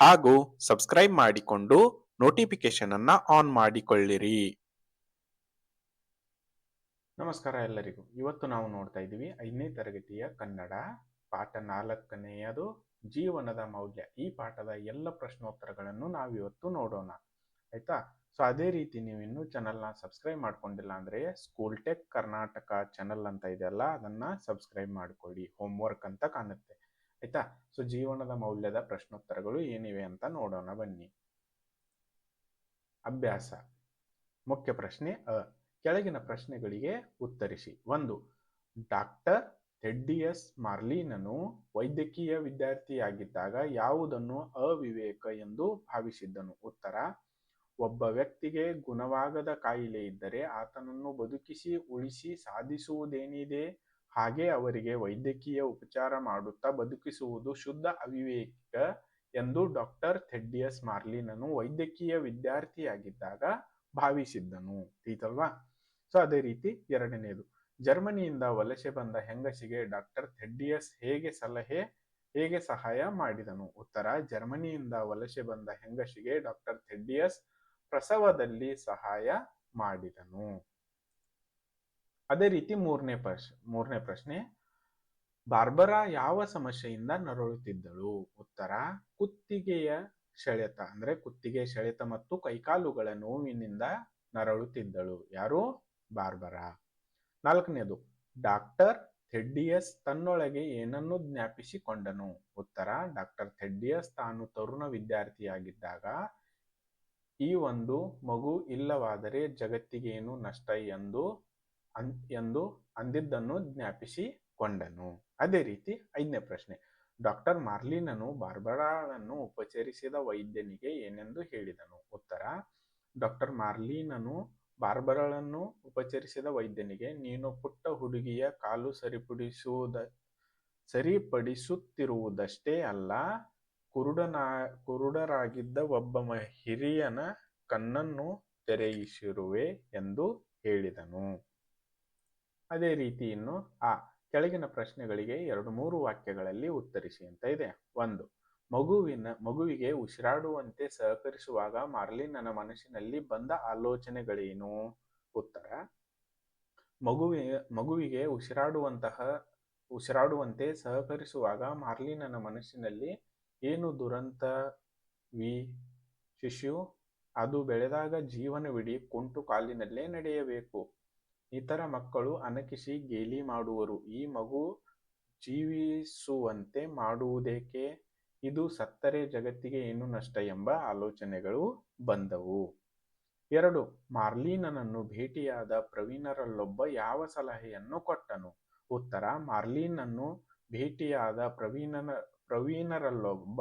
ಹಾಗೂ ಸಬ್ಸ್ಕ್ರೈಬ್ ಮಾಡಿಕೊಂಡು ನೋಟಿಫಿಕೇಶನ್ ಅನ್ನ ಆನ್ ಮಾಡಿಕೊಳ್ಳಿರಿ. ನಮಸ್ಕಾರ ಎಲ್ಲರಿಗೂ. ಇವತ್ತು ನಾವು ನೋಡ್ತಾ ಇದ್ದೀವಿ ಐದನೇ ತರಗತಿಯ ಕನ್ನಡ, ಪಾಠ ನಾಲ್ಕನೆಯದು ಜೀವನದ ಮೌಲ್ಯ. ಈ ಪಾಠದ ಎಲ್ಲ ಪ್ರಶ್ನೋತ್ತರಗಳನ್ನು ನಾವು ಇವತ್ತು ನೋಡೋಣ. ಆಯ್ತಾ? ಸೊ ಅದೇ ರೀತಿ ನೀವು ಇನ್ನೂ ಚಾನಲ್ನ ಸಬ್ಸ್ಕ್ರೈಬ್ ಮಾಡ್ಕೊಂಡಿಲ್ಲ ಅಂದ್ರೆ ಸ್ಕೂಲ್ ಟೆಕ್ ಕರ್ನಾಟಕ ಚಾನಲ್ ಅಂತ ಇದೆಯಲ್ಲ, ಅದನ್ನ ಸಬ್ಸ್ಕ್ರೈಬ್ ಮಾಡ್ಕೊಳ್ಳಿ. ಹೋಮ್ವರ್ಕ್ ಅಂತ ಕಾಣುತ್ತೆ. ಆಯ್ತಾ? ಸೊ ಜೀವನದ ಮೌಲ್ಯದ ಪ್ರಶ್ನೋತ್ತರಗಳು ಏನಿವೆ ಅಂತ ನೋಡೋಣ ಬನ್ನಿ. ಅಭ್ಯಾಸ. ಮುಖ್ಯ ಪ್ರಶ್ನೆ ಅ. ಕೆಳಗಿನ ಪ್ರಶ್ನೆಗಳಿಗೆ ಉತ್ತರಿಸಿ. ಒಂದು, ಡಾಕ್ಟರ್ ಎಸ್ ಮಾರ್ಲಿನನು ವೈದ್ಯಕೀಯ ವಿದ್ಯಾರ್ಥಿಯಾಗಿದ್ದಾಗ ಯಾವುದನ್ನು ಅವಿವೇಕ ಎಂದು ಭಾವಿಸಿದ್ದನು? ಉತ್ತರ, ಒಬ್ಬ ವ್ಯಕ್ತಿಗೆ ಗುಣವಾಗದ ಕಾಯಿಲೆ ಇದ್ದರೆ ಆತನನ್ನು ಬದುಕಿಸಿ, ಉಳಿಸಿ, ಸಾಧಿಸುವುದೇನಿದೆ? ಹಾಗೆ ಅವರಿಗೆ ವೈದ್ಯಕೀಯ ಉಪಚಾರ ಮಾಡುತ್ತಾ ಬದುಕಿಸುವುದು ಶುದ್ಧ ಅವಿವೇಕ ಎಂದು ಡಾಕ್ಟರ್ ಥೆಡ್ಡಿಯಸ್ ಮಾರ್ಲಿನನು ವೈದ್ಯಕೀಯ ವಿದ್ಯಾರ್ಥಿಯಾಗಿದ್ದಾಗ ಭಾವಿಸಿದ್ದನು. ಈತಲ್ವಾ ಸೊ ಅದೇ ರೀತಿ ಎರಡನೆಯದು ಜರ್ಮನಿಯಿಂದ ವಲಸೆ ಬಂದ ಹೆಂಗಸಿಗೆ ಡಾಕ್ಟರ್ ಥೆಡ್ಡಿಯಸ್ ಹೇಗೆ ಸಲಹೆ, ಹೇಗೆ ಸಹಾಯ ಮಾಡಿದನು? ಉತ್ತರ, ಜರ್ಮನಿಯಿಂದ ವಲಸೆ ಬಂದ ಹೆಂಗಸಿಗೆ ಡಾಕ್ಟರ್ ಥೆಡ್ಡಿಯಸ್ ಪ್ರಸವದಲ್ಲಿ ಸಹಾಯ ಮಾಡಿದನು. ಅದೇ ರೀತಿ ಮೂರನೇ ಪ್ರಶ್ನೆ ಮೂರನೇ ಪ್ರಶ್ನೆ, ಬಾರ್ಬರಾ ಯಾವ ಸಮಸ್ಯೆಯಿಂದ ನರಳುತ್ತಿದ್ದಳು? ಉತ್ತರ, ಕುತ್ತಿಗೆಯ ಸೆಳೆತ ಅಂದ್ರೆ ಕುತ್ತಿಗೆ ಸೆಳೆತ ಮತ್ತು ಕೈಕಾಲುಗಳ ನೋವಿನಿಂದ ನರಳುತ್ತಿದ್ದಳು. ಯಾರು? ಬಾರ್ಬರಾ. ನಾಲ್ಕನೇದು, ಡಾಕ್ಟರ್ ಥೆಡ್ಡಿಯಸ್ ತನ್ನೊಳಗೆ ಏನನ್ನು ಜ್ಞಾಪಿಸಿಕೊಂಡನು? ಉತ್ತರ, ಡಾಕ್ಟರ್ ಥೆಡ್ಡಿಯಸ್ ತಾನು ತರುಣ ವಿದ್ಯಾರ್ಥಿಯಾಗಿದ್ದಾಗ, ಈ ಒಂದು ಮಗು ಇಲ್ಲವಾದರೆ ಜಗತ್ತಿಗೇನು ನಷ್ಟ ಎಂದು ಎಂದು ಅಂದಿದ್ದನ್ನು ಜ್ಞಾಪಿಸಿಕೊಂಡನು. ಅದೇ ರೀತಿ ಐದನೇ ಪ್ರಶ್ನೆ. ಡಾಕ್ಟರ್ ಮಾರ್ಲಿನನು ಬಾರ್ಬರಾಳನ್ನು ಉಪಚರಿಸಿದ ವೈದ್ಯನಿಗೆ ಏನೆಂದು ಹೇಳಿದನು? ಉತ್ತರ, ಡಾಕ್ಟರ್ ಮಾರ್ಲಿನನು ಬಾರ್ಬರಳನ್ನು ಉಪಚರಿಸಿದ ವೈದ್ಯನಿಗೆ, ನೀನು ಪುಟ್ಟ ಹುಡುಗಿಯ ಕಾಲು ಸರಿಪಡಿಸುವುದ, ಸರಿಪಡಿಸುತ್ತಿರುವುದಷ್ಟೇ ಅಲ್ಲ, ಕುರುಡನ, ಕುರುಡರಾಗಿದ್ದ ಒಬ್ಬ ಹಿರಿಯನ ಕಣ್ಣನ್ನು ತೆರೆಯಿಸಿರುವೆ ಎಂದು ಹೇಳಿದನು. ಅದೇ ರೀತಿ ಇನ್ನು ಆ ಕೆಳಗಿನ ಪ್ರಶ್ನೆಗಳಿಗೆ ಎರಡು ಮೂರು ವಾಕ್ಯಗಳಲ್ಲಿ ಉತ್ತರಿಸಿ ಅಂತ ಇದೆ. ಒಂದು, ಮಗುವಿನ, ಮಗುವಿಗೆ ಉಸಿರಾಡುವಂತೆ ಸಹಕರಿಸುವಾಗ ಮಾರ್ಲಿನನ ಮನಸ್ಸಿನಲ್ಲಿ ಬಂದ ಆಲೋಚನೆಗಳೇನು? ಉತ್ತರ ಮಗುವಿ ಮಗುವಿಗೆ ಉಸಿರಾಡುವಂತಹ, ಉಸಿರಾಡುವಂತೆ ಸಹಕರಿಸುವಾಗ ಮಾರ್ಲಿನನ ಮನಸ್ಸಿನಲ್ಲಿ ಏನು ದುರಂತ, ವಿ, ಶಿಶು, ಅದು ಬೆಳೆದಾಗ ಜೀವನವಿಡೀ ಕುಂಟು ಕಾಲಿನಲ್ಲೇ ನಡೆಯಬೇಕು. ಇತರ ಮಕ್ಕಳು ಅನಕಿಸಿ ಗೇಲಿ ಮಾಡುವರು. ಈ ಮಗು ಜೀವಿಸುವಂತೆ ಮಾಡುವುದೇಕೆ? ಇದು ಸತ್ತರೆ ಜಗತ್ತಿಗೆ ಏನು ನಷ್ಟ ಎಂಬ ಆಲೋಚನೆಗಳು ಬಂದವು. ಎರಡು, ಮಾರ್ಲೀನನನ್ನು ಭೇಟಿಯಾದ ಪ್ರವೀಣರಲ್ಲೊಬ್ಬ ಯಾವ ಸಲಹೆಯನ್ನು ಕೊಟ್ಟನು? ಉತ್ತರ, ಮಾರ್ಲೀನನ್ನು ಭೇಟಿಯಾದ ಪ್ರವೀಣನ, ಪ್ರವೀಣರಲ್ಲೊಬ್ಬ,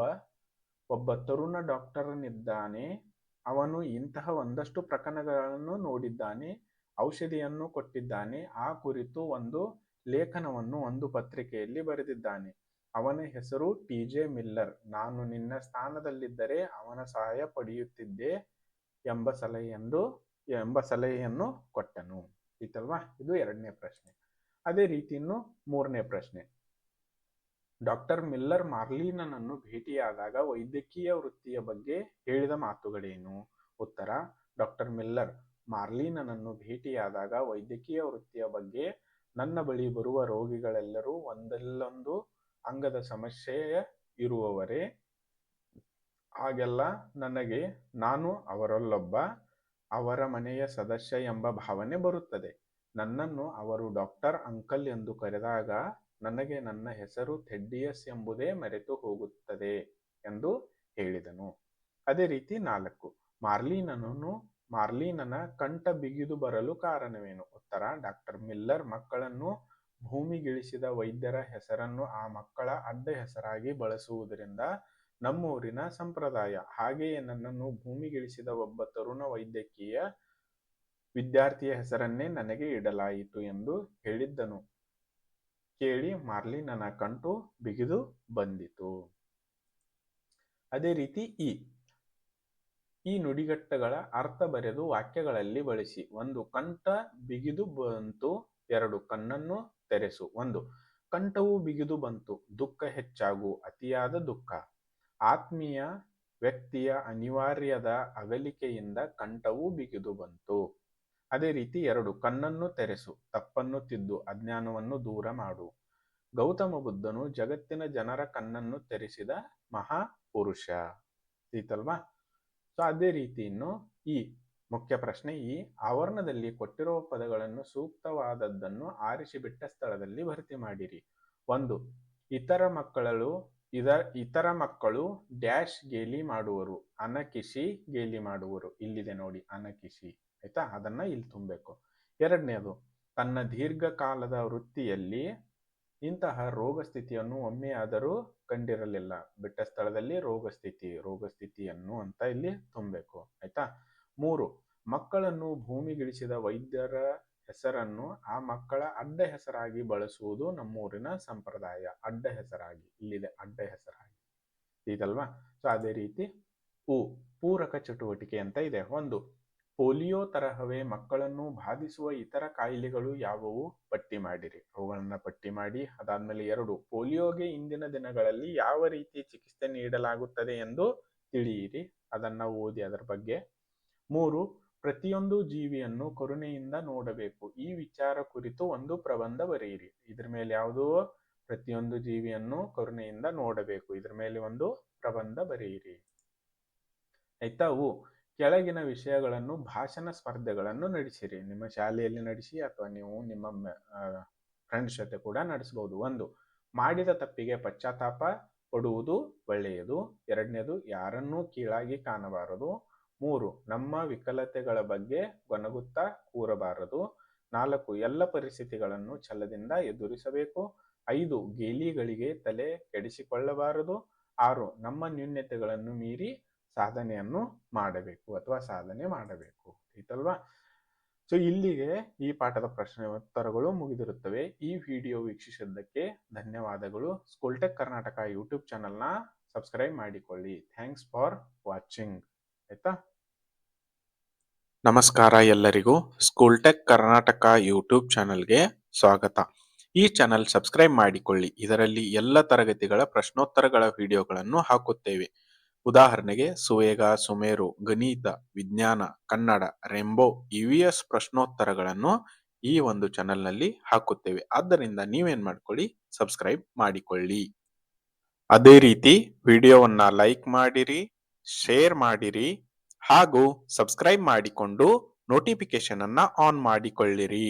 ಒಬ್ಬ ತರುಣ ಡಾಕ್ಟರನಿದ್ದಾನೆ. ಅವನು ಇಂತಹ ಒಂದಷ್ಟು ಪ್ರಕರಣಗಳನ್ನು ನೋಡಿದ್ದಾನೆ. ಔಷಧಿಯನ್ನು ಕೊಟ್ಟಿದ್ದಾನೆ. ಆ ಕುರಿತು ಒಂದು ಲೇಖನವನ್ನು ಒಂದು ಪತ್ರಿಕೆಯಲ್ಲಿ ಬರೆದಿದ್ದಾನೆ. ಅವನ ಹೆಸರು ಟಿ. ಜೆ. ಮಿಲ್ಲರ್. ನಾನು ನಿನ್ನ ಸ್ಥಾನದಲ್ಲಿದ್ದರೆ ಅವನ ಸಹಾಯ ಪಡೆಯುತ್ತಿದ್ದೆ ಎಂಬ ಸಲಹೆಯೆಂದು, ಎಂಬ ಸಲಹೆಯನ್ನು ಕೊಟ್ಟನು. ಇತ್ತಲ್ವಾ? ಇದು ಎರಡನೇ ಪ್ರಶ್ನೆ. ಅದೇ ರೀತಿ ಮೂರನೇ ಪ್ರಶ್ನೆ. ಡಾಕ್ಟರ್ ಮಿಲ್ಲರ್ ಮಾರ್ಲಿನನನ್ನು ಭೇಟಿಯಾದಾಗ ವೈದ್ಯಕೀಯ ವೃತ್ತಿಯ ಬಗ್ಗೆ ಹೇಳಿದ ಮಾತುಗಳೇನು? ಉತ್ತರ ಡಾಕ್ಟರ್ ಮಿಲ್ಲರ್ ಮಾರ್ಲಿನನನ್ನು ಭೇಟಿಯಾದಾಗ ವೈದ್ಯಕೀಯ ವೃತ್ತಿಯ ಬಗ್ಗೆ ನನ್ನ ಬಳಿ ಬರುವ ರೋಗಿಗಳೆಲ್ಲರೂ ಒಂದಲ್ಲೊಂದು ಅಂಗದ ಸಮಸ್ಯೆ ಇರುವವರೇ. ಹಾಗೆಲ್ಲ ನನಗೆ, ನಾನು ಅವರಲ್ಲೊಬ್ಬ, ಅವರ ಮನೆಯ ಸದಸ್ಯ ಎಂಬ ಭಾವನೆ ಬರುತ್ತದೆ. ನನ್ನನ್ನು ಅವರು ಡಾಕ್ಟರ್ ಅಂಕಲ್ ಎಂದು ಕರೆದಾಗ ನನಗೆ ನನ್ನ ಹೆಸರು ಥೆಡ್ಡಿಯಸ್ ಎಂಬುದೇ ಮರೆತು ಹೋಗುತ್ತದೆ ಎಂದು ಹೇಳಿದನು. ಅದೇ ರೀತಿ ನಾಲ್ಕು, ಮಾರ್ಲಿನನನ್ನು ಮಾರ್ಲಿನನ ಕಂಠ ಬಿಗಿದು ಬರಲು ಕಾರಣವೇನು? ಉತ್ತರ ಡಾಕ್ಟರ್ ಮಿಲ್ಲರ್ ಮಕ್ಕಳನ್ನು ಭೂಮಿಗಿಳಿಸಿದ ವೈದ್ಯರ ಹೆಸರನ್ನು ಆ ಮಕ್ಕಳ ಅಡ್ಡ ಹೆಸರಾಗಿ ಬಳಸುವುದರಿಂದ ನಮ್ಮೂರಿನ ಸಂಪ್ರದಾಯ, ಹಾಗೆಯೇ ನನ್ನನ್ನು ಭೂಮಿಗಿಳಿಸಿದ ಒಬ್ಬ ತರುಣ ವೈದ್ಯಕೀಯ ವಿದ್ಯಾರ್ಥಿಯ ಹೆಸರನ್ನೇ ನನಗೆ ಇಡಲಾಯಿತು ಎಂದು ಹೇಳಿದ್ದನು. ಕೇಳಿ ಮಾರ್ಲಿನನ ಕಂಟು ಬಿಗಿದು ಬಂದಿತು. ಅದೇ ರೀತಿ ಈ ಈ ನುಡಿಗಟ್ಟುಗಳ ಅರ್ಥ ಬರೆದು ವಾಕ್ಯಗಳಲ್ಲಿ ಬಳಸಿ. ಒಂದು ಕಂಠ ಬಿಗಿದು ಬಂತು, ಎರಡು ಕಣ್ಣನ್ನು ತೆರೆಸು. ಒಂದು, ಕಂಠವು ಬಿಗಿದು ಬಂತು, ದುಃಖ ಹೆಚ್ಚಾಗು, ಅತಿಯಾದ ದುಃಖ. ಆತ್ಮೀಯ ವ್ಯಕ್ತಿಯ ಅನಿವಾರ್ಯದ ಅಗಲಿಕೆಯಿಂದ ಕಂಠವು ಬಿಗಿದು ಬಂತು. ಅದೇ ರೀತಿ ಎರಡು ಕಣ್ಣನ್ನು ತೆರೆಸು, ತಪ್ಪನ್ನು ತಿದ್ದು, ಅಜ್ಞಾನವನ್ನು ದೂರ ಮಾಡು. ಗೌತಮ ಬುದ್ಧನು ಜಗತ್ತಿನ ಜನರ ಕಣ್ಣನ್ನು ತೆರೆಸಿದ ಮಹಾಪುರುಷ. ಈತಲ್ವಾ ಸೊ ಅದೇ ರೀತಿ ಇನ್ನು ಈ ಮುಖ್ಯ ಪ್ರಶ್ನೆ, ಈ ಆವರಣದಲ್ಲಿ ಕೊಟ್ಟಿರುವ ಪದಗಳನ್ನು ಸೂಕ್ತವಾದದ್ದನ್ನು ಆರಿಸಿ ಬಿಟ್ಟ ಸ್ಥಳದಲ್ಲಿ ಭರ್ತಿ ಮಾಡಿರಿ. ಒಂದು, ಇತರ ಮಕ್ಕಳು ಇದ, ಇತರ ಮಕ್ಕಳು ಡ್ಯಾಶ್ ಗೇಲಿ ಮಾಡುವರು ಅನಕಿಸಿ ಗೇಲಿ ಮಾಡುವರು. ಇಲ್ಲಿದೆ ನೋಡಿ ಅನಕಿಸಿ ಆಯ್ತಾ? ಅದನ್ನ ಇಲ್ಲಿ ತುಂಬಬೇಕು. ಎರಡನೇದು, ತನ್ನ ದೀರ್ಘಕಾಲದ ವೃತ್ತಿಯಲ್ಲಿ ಇಂತಹ ರೋಗ ಸ್ಥಿತಿಯನ್ನು ಒಮ್ಮೆಯಾದರೂ ಕಂಡಿರಲಿಲ್ಲ. ಬಿಟ್ಟ ಸ್ಥಳದಲ್ಲಿ ರೋಗ ಸ್ಥಿತಿ ರೋಗ ಸ್ಥಿತಿಯನ್ನು ಅಂತ ಇಲ್ಲಿ ತುಂಬಬೇಕು, ಆಯ್ತಾ? ಮೂರು, ಮಕ್ಕಳನ್ನು ಭೂಮಿಗಿಳಿಸಿದ ವೈದ್ಯರ ಹೆಸರನ್ನು ಆ ಮಕ್ಕಳ ಅಡ್ಡ ಹೆಸರಾಗಿ ಬಳಸುವುದು ನಮ್ಮೂರಿನ ಸಂಪ್ರದಾಯ. ಅಡ್ಡ ಹೆಸರಾಗಿ, ಇಲ್ಲಿದೆ ಅಡ್ಡ ಹೆಸರಾಗಿ. ಇದಲ್ವಾ? ಸೊ, ಅದೇ ರೀತಿ ಉ, ಪೂರಕ ಚಟುವಟಿಕೆ ಅಂತ ಇದೆ. ಒಂದು ಪೋಲಿಯೋ ತರಹವೇ ಮಕ್ಕಳನ್ನು ಬಾಧಿಸುವ ಇತರ ಕಾಯಿಲೆಗಳು ಯಾವುವು? ಪಟ್ಟಿ ಮಾಡಿರಿ. ಅವುಗಳನ್ನು ಪಟ್ಟಿ ಮಾಡಿ, ಅದಾದ್ಮೇಲೆ ಎರಡು. ಪೋಲಿಯೋಗೆ ಇಂದಿನ ದಿನಗಳಲ್ಲಿ ಯಾವ ರೀತಿ ಚಿಕಿತ್ಸೆ ನೀಡಲಾಗುತ್ತದೆ ಎಂದು ತಿಳಿಯಿರಿ. ಅದನ್ನ ಓದಿ ಅದರ ಬಗ್ಗೆ. ಮೂರು, ಪ್ರತಿಯೊಂದು ಜೀವಿಯನ್ನು ಕರುಣೆಯಿಂದ ನೋಡಬೇಕು. ಈ ವಿಚಾರ ಕುರಿತು ಒಂದು ಪ್ರಬಂಧ ಬರೆಯಿರಿ. ಇದ್ರ ಮೇಲೆ ಯಾವುದೋ ಪ್ರತಿಯೊಂದು ಜೀವಿಯನ್ನು ಕರುಣೆಯಿಂದ ನೋಡಬೇಕು. ಇದ್ರ ಮೇಲೆ ಒಂದು ಪ್ರಬಂಧ ಬರೆಯಿರಿ. ಆಯ್ತಾ? ಕೆಳಗಿನ ವಿಷಯಗಳನ್ನು ಭಾಷಣ ಸ್ಪರ್ಧೆಗಳನ್ನು ನಡೆಸಿರಿ. ನಿಮ್ಮ ಶಾಲೆಯಲ್ಲಿ ನಡೆಸಿ ಅಥವಾ ನೀವು ನಿಮ್ಮ ಫ್ರೆಂಡ್ಸ್ ಜೊತೆ ಕೂಡ ನಡೆಸಬಹುದು ಒಂದು, ಮಾಡಿದ ತಪ್ಪಿಗೆ ಪಶ್ಚಾತ್ತಾಪ ಪಡುವುದು ಒಳ್ಳೆಯದು. ಎರಡನೇದು, ಯಾರನ್ನೂ ಕೀಳಾಗಿ ಕಾಣಬಾರದು. ಮೂರು, ನಮ್ಮ ವಿಕಲತೆಗಳ ಬಗ್ಗೆ ಗೊನಗುತ್ತಾ ಕೂರಬಾರದು. ನಾಲ್ಕು, ಎಲ್ಲ ಪರಿಸ್ಥಿತಿಗಳನ್ನು ಛಲದಿಂದ ಎದುರಿಸಬೇಕು. ಐದು, ಗೇಲಿಗಳಿಗೆ ತಲೆ ಕೆಡಿಸಿಕೊಳ್ಳಬಾರದು. ಆರು, ನಮ್ಮ ನ್ಯೂನ್ಯತೆಗಳನ್ನು ಮೀರಿ ಸಾಧನೆಯನ್ನು ಮಾಡಬೇಕು ಅಥವಾ ಸಾಧನೆ ಮಾಡಬೇಕು. ಆಯ್ತಲ್ವಾ? ಸೊ ಇಲ್ಲಿಗೆ ಈ ಪಾಠದ ಪ್ರಶ್ನೆ ಉತ್ತರಗಳು ಮುಗಿದಿರುತ್ತವೆ. ಈ ವಿಡಿಯೋ ವೀಕ್ಷಿಸಿದ್ದಕ್ಕೆ ಧನ್ಯವಾದಗಳು. ಸ್ಕೂಲ್ಟೆಕ್ ಕರ್ನಾಟಕ ಯೂಟ್ಯೂಬ್ ಚಾನಲ್ನ ಸಬ್ಸ್ಕ್ರೈಬ್ ಮಾಡಿಕೊಳ್ಳಿ. ಥ್ಯಾಂಕ್ಸ್ ಫಾರ್ ವಾಚಿಂಗ್ ಆಯ್ತಾ? ನಮಸ್ಕಾರ ಎಲ್ಲರಿಗೂ. ಸ್ಕೂಲ್ಟೆಕ್ ಕರ್ನಾಟಕ ಯೂಟ್ಯೂಬ್ ಚಾನಲ್ಗೆ ಸ್ವಾಗತ. ಈ ಚಾನಲ್ ಸಬ್ಸ್ಕ್ರೈಬ್ ಮಾಡಿಕೊಳ್ಳಿ. ಇದರಲ್ಲಿ ಎಲ್ಲ ತರಗತಿಗಳ ಪ್ರಶ್ನೋತ್ತರಗಳ ವಿಡಿಯೋಗಳನ್ನು ಹಾಕುತ್ತೇವೆ. ಉದಾಹರಣೆಗೆ ಸುವೇಗ, ಸುಮೇರು, ಗಣಿತ, ವಿಜ್ಞಾನ, ಕನ್ನಡ, ರೆಂಬೋ ಇವಿಎಸ್ ಪ್ರಶ್ನೋತ್ತರಗಳನ್ನು ಈ ಒಂದು ಚಾನೆಲ್ನಲ್ಲಿ ಹಾಕುತ್ತೇವೆ. ಆದ್ದರಿಂದ ನೀವೇನ್ ಮಾಡ್ಕೊಳ್ಳಿ, ಸಬ್ಸ್ಕ್ರೈಬ್ ಮಾಡಿಕೊಳ್ಳಿ. ಅದೇ ರೀತಿ ವಿಡಿಯೋವನ್ನ ಲೈಕ್ ಮಾಡಿರಿ, ಶೇರ್ ಮಾಡಿರಿ ಹಾಗೂ ಸಬ್ಸ್ಕ್ರೈಬ್ ಮಾಡಿಕೊಂಡು ನೋಟಿಫಿಕೇಶನ್ ಅನ್ನ ಆನ್ ಮಾಡಿಕೊಳ್ಳಿರಿ.